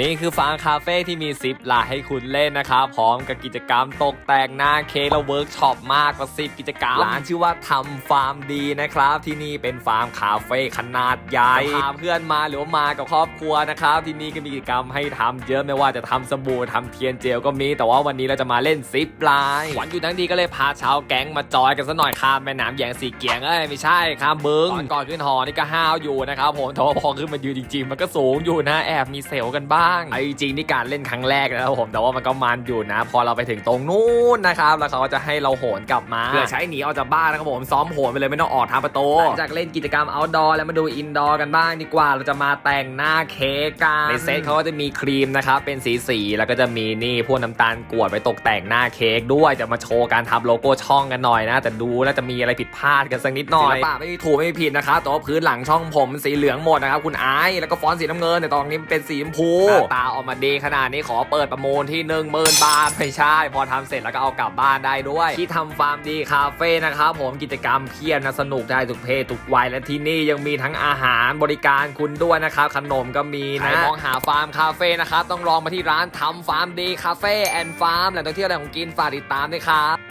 นี่คือฟาร์มคาเฟ่ที่มีซิปลายให้คุณเล่นนะครับพร้อมกับกิจกรรมตกแต่งหน้าเค้กและเวิร์กช็อปมากกว่า10กิจกรรมร้านชื่อว่าทำฟาร์มดีนะครับ ที่นี่เป็นฟาร์มคาเฟ่ขนาดใหญ่พาเพื่อนมาหรือว่ามากับครอบครัวนะครับ ที่นี่ก็มีกิจกรรมให้ทำเยอะไม่ว่าจะทำสบู่ทำเทียนเจลก็มี แต่ว่าวันนี้เราจะมาเล่นซิปลายวันหยุดทั้งดีก็เลยพาชาวแก๊งมาจอยกันซะหน่อยข้ามแม่น้ำแยงสีเกียงเอ้ยไม่ใช่ข้ามบึงตอนก่อนขึ้นหอนี่ก็ห้าวอยู่นะครับผมแต่ว่าพอขึ้นมายืนจริงๆ มันก็สูงอยู่นะแอบมีเซลกันบ้างไอ้จริงๆนี่การเล่นครั้งแรกนะครับผมแต่ว่ามันก็มันอยู่นะ พอเราไปถึงตรงนู้นนะครับแล้วเขาก็จะให้เราโหนกลับมาเพื่อใช้หนีออกจากบ้านนะครับผมซ้อมโหนไปเลยไม่ต้องออกทางประตูหลังจากเล่นกิจกรรม outdoor แล้วมาดู indoor กันบ้างดีกว่าเราจะมาแต่งหน้าเค้กกันในเซตเขาก็จะมีครีมนะครับเป็นสีสีๆแล้วก็จะมีนี่พวกน้ำตาลกรวดไปตกแต่งหน้าเค้กด้วยจะมาโชว์การทำโลโก้ช่องกันหน่อยนะ แต่ดูแล้วจะมีอะไรผิดพลาดกันสักนิดหน่อยศิลปะไม่มีถูกไม่มีผิดนะครับแต่ว่าพื้นหลังช่องผมสีเหลืองหมดนะครับคุณไอซ์แล้วก็ฟอนต์สีน้ำเงินแต่ตอนนี้เป็นสีชมพูหน้าตาออกมาดีขนาดนี้ขอเปิดประมูลที่ 1 0,000 บาทไม่ใช่ พอทำเสร็จแล้วก็เอากลับบ้านได้ด้วย ที่ทำฟาร์มดีคาเฟ่นะครับผมกิจกรรมเพียบนะสนุกได้ทุกเพศทุกวัยและที่นี่ยังมีทั้งอาหารบริการคุณด้วยนะครับขนมก็มีนะมองหาฟาร์มคาเฟ่นะครับต้องลองมาที่ร้านทำฟาร์มดีคาเฟ่แอนด์ฟาร์มแหล่งท่องเที่ยวแหล่งของกินฝากติดตามด้วยครับ